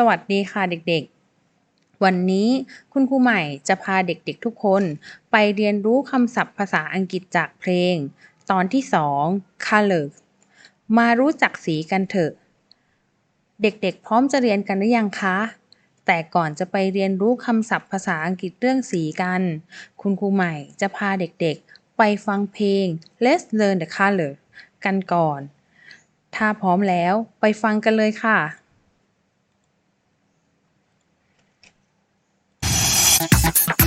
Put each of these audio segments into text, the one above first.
สวัสดีค่ะเด็กๆ วันนี้คุณครูใหม่จะพาเด็กๆทุกคนไปเรียนรู้คำศัพท์ภาษาอังกฤษจากเพลง ตอนที่ 2 color มารู้จักสีกันเถอะ เด็กๆ พร้อมจะเรียนกันหรือยังคะ แต่ก่อนจะไปเรียนรู้คำศัพท์ภาษาอังกฤษเรื่องสีกัน คุณครูใหม่จะพาเด็กๆ ไปฟังเพลง Let's Learn the Color กันก่อน ถ้าพร้อมแล้วไปฟังกันเลยค่ะ Thank you.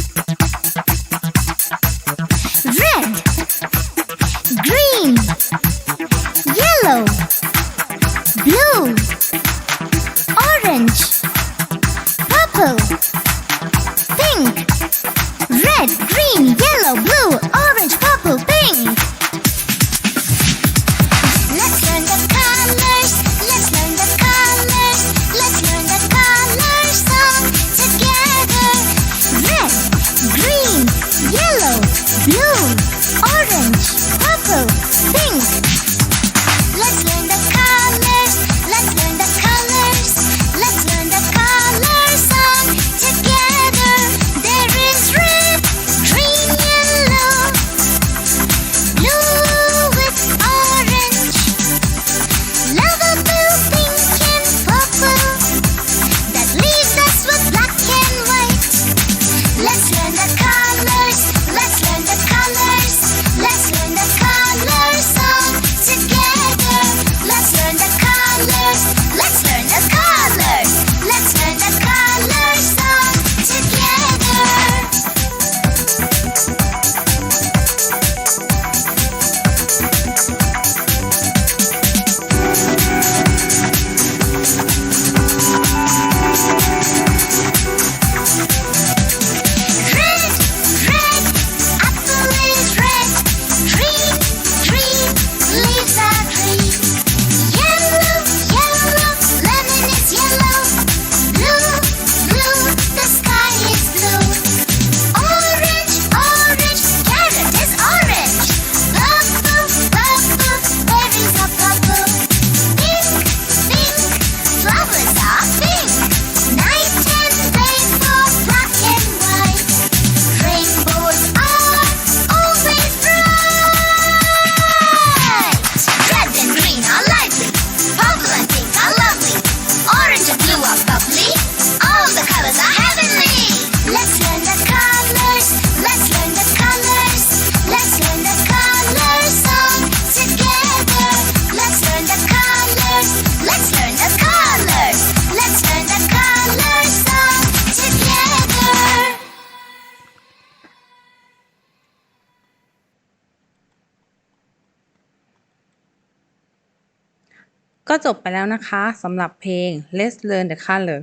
ก็จบไปแล้วนะคะสำหรับเพลง Let's Learn the Color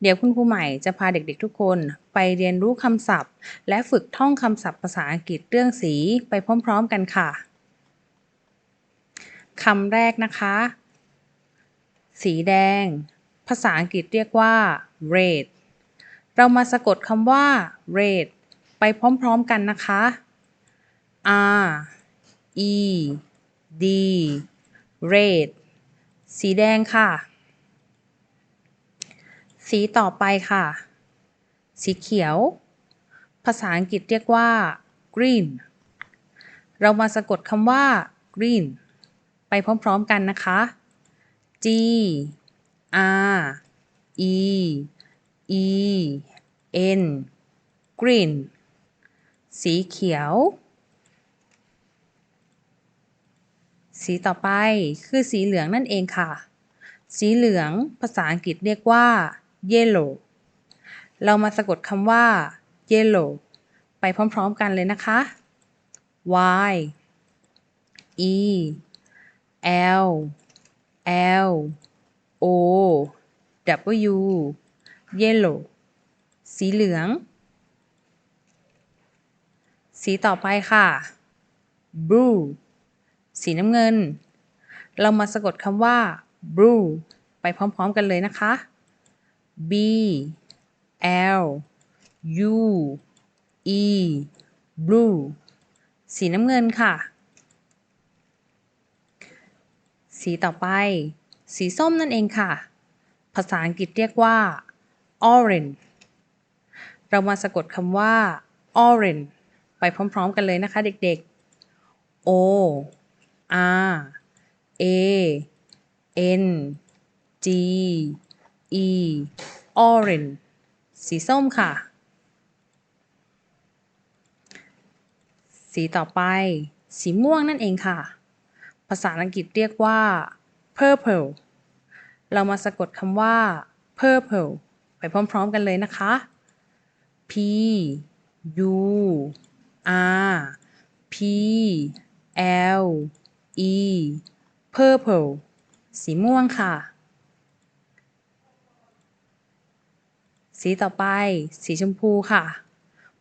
เดี๋ยวคุณครูใหม่จะพาเด็กๆทุกคนไปเรียนรู้คำศัพท์ และฝึกท่องคำศัพท์ภาษาอังกฤษเรื่องสีไปพร้อมๆกันค่ะคำแรกนะคะ สีแดง ภาษาอังกฤษเรียกว่า red เรามาสะกดคำว่า red ไปพร้อมๆกันนะคะ R E D red สีแดงค่ะ สีต่อไปค่ะ สีเขียว ภาษาอังกฤษเรียกว่า green เรามาสะกดคำว่า green ไปพร้อมๆกันนะคะ G R E E N green สีเขียว สีต่อไปคือสีเหลืองนั่นเองค่ะ สีเหลืองภาษาอังกฤษเรียกว่า yellow เรามาสะกดคำว่า yellow ไปพร้อมๆกันเลยนะคะ y e l l o w yellow สีเหลือง สีต่อไปค่ะ blue สีน้ำเงิน เรามาสะกดคำว่า blue ไปพร้อมๆกันเลยนะคะ b l u e blue สีน้ำเงินค่ะ สีต่อไป สีส้มนั่นเองค่ะ ภาษาอังกฤษเรียกว่า orange เรามาสะกดคำว่า orange ไปพร้อมๆกันเลยนะคะเด็กๆ o r a n g e orange สีส้มค่ะ สีต่อไป สีม่วงนั่นเองค่ะ ภาษาอังกฤษเรียกว่า purple เรามาสะกดคำว่า purple ไปพร้อม ๆ กันเลยนะคะ p u r p l e purple สีม่วงค่ะ สีต่อไป สีชมพูค่ะ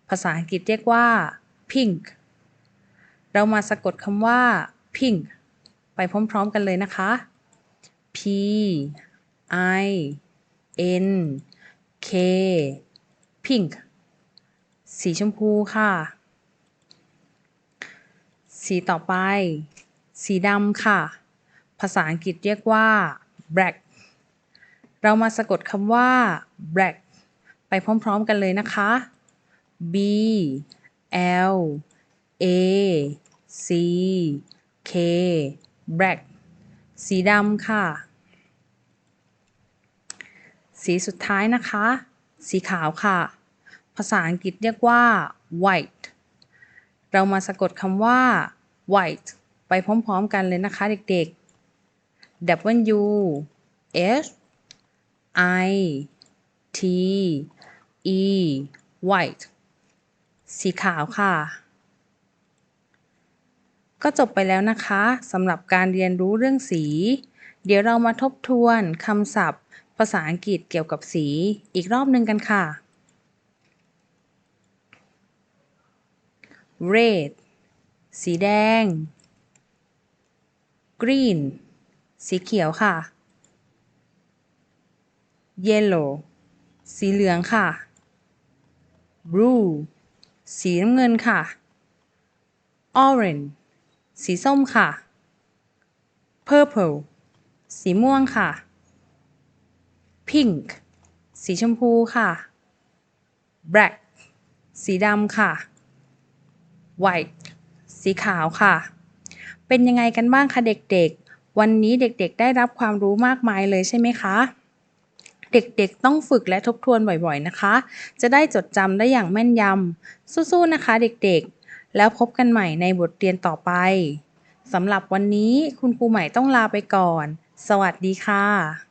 ภาษาอังกฤษเรียกว่า pink เรามาสะกดคำว่า pink ไปพร้อม ๆ กันเลยนะคะ p i n k pink สีชมพูค่ะ สีต่อไป สีดำค่ะ ภาษาอังกฤษเรียกว่า black เรามาสะกดคำว่า black ไปพร้อมๆกันเลยนะคะ b l a c k black สีดำค่ะ สีสุดท้ายนะคะ สีขาวค่ะ ภาษาอังกฤษเรียกว่า white เรามาสะกดคำว่า white ไปพร้อมๆกันเลยนะคะเด็กๆ W H I T E white สีขาวค่ะ ก็จบไปแล้วนะคะสำหรับการเรียนรู้เรื่องสี เดี๋ยวเรามาทบทวนคำศัพท์ ภาษาอังกฤษเกี่ยวกับสีอีกรอบหนึ่งกันค่ะ red สีแดง green สีเขียวค่ะ yellow สีเหลืองค่ะ blue สีน้ำเงินค่ะ orange สีส้มค่ะ purple สีม่วงค่ะ pink สีชมพูค่ะ black สีดำค่ะ white สีขาวค่ะ เป็นยังไงกันบ้างคะเด็กๆ วันนี้เด็กๆ ได้รับความรู้มากมายเลยใช่ไหมคะ เด็กๆ ต้องฝึกและทบทวนบ่อยๆนะคะ จะได้จดจำได้อย่างแม่นยำสู้ๆนะคะ เด็กๆ แล้วพบกันใหม่ในบทเรียนต่อไปสำหรับวันนี้คุณครูใหม่ต้องลาไปก่อน สวัสดีค่ะ